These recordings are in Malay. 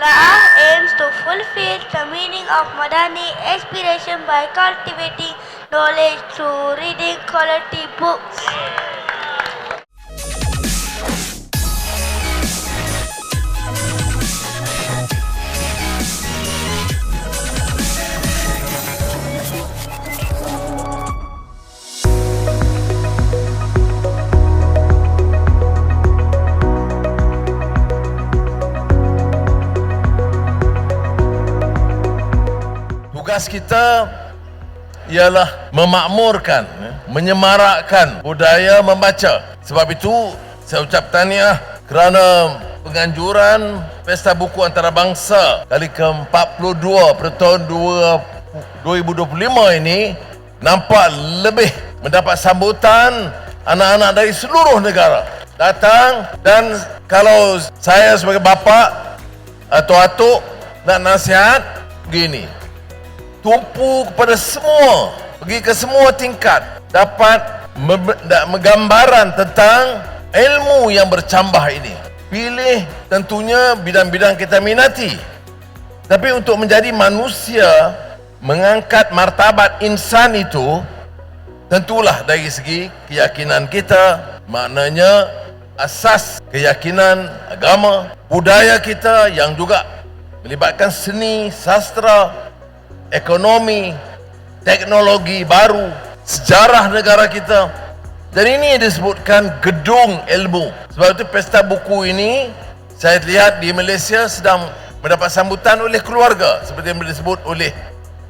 Sekolah aims to fulfill the meaning of Madani aspiration by cultivating knowledge through reading quality books. Tugas kita ialah memakmurkan, ya, menyemarakkan budaya membaca. Sebab itu saya ucap tahniah kerana penganjuran Pesta Buku Antarabangsa kali ke-42 pada tahun 2 2025 ini nampak lebih mendapat sambutan anak-anak dari seluruh negara datang dan kalau saya sebagai bapa atau atuk nak nasihat begini tumpu kepada semua pergi ke semua tingkat dapat me- da- menggambaran tentang ilmu yang bercambah ini. Pilih tentunya bidang-bidang kita minati. Tapi untuk menjadi manusia mengangkat martabat insan itu tentulah dari segi keyakinan kita maknanya asas keyakinan agama budaya kita yang juga melibatkan seni sastra ekonomi, teknologi baru, sejarah negara kita. Dan ini disebutkan gedung ilmu. Sebab itu pesta buku ini saya lihat di Malaysia sedang mendapat sambutan oleh keluarga seperti yang disebut oleh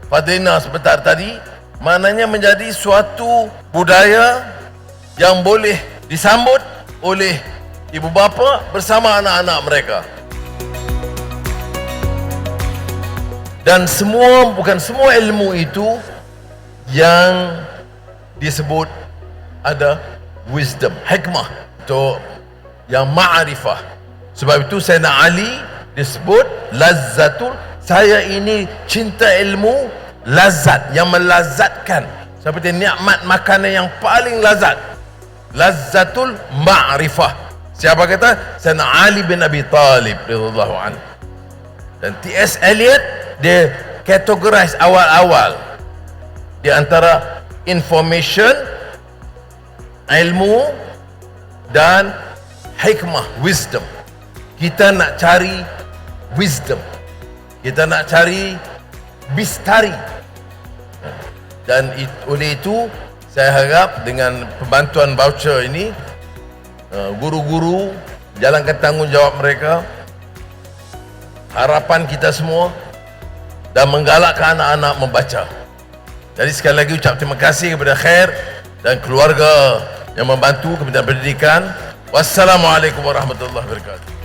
Fadina sebentar tadi. Maknanya menjadi suatu budaya yang boleh disambut oleh ibu bapa bersama anak-anak mereka. Dan semua bukan semua ilmu itu yang disebut ada wisdom, hikmah. Itu yang ma'rifah. Sebab itu Sayyidina Ali disebut lazzatul saya ini cinta ilmu lazat yang melazatkan. Seperti nikmat makanan yang paling lazat. Lazzatul ma'rifah. Siapa kata? Sayyidina Ali bin Abi Talib radhiyallahu anhu. Dan T.S. Eliot dia categorize awal-awal di antara information, ilmu dan hikmah, wisdom. Kita nak cari wisdom. Kita nak cari bistari. Dan it, oleh itu saya harap dengan pembantuan voucher ini uh, guru-guru jalankan tanggungjawab mereka harapan kita semua dan menggalakkan anak-anak membaca. Jadi sekali lagi ucap terima kasih kepada Khair dan keluarga yang membantu Kementerian Pendidikan. Wassalamualaikum warahmatullahi wabarakatuh.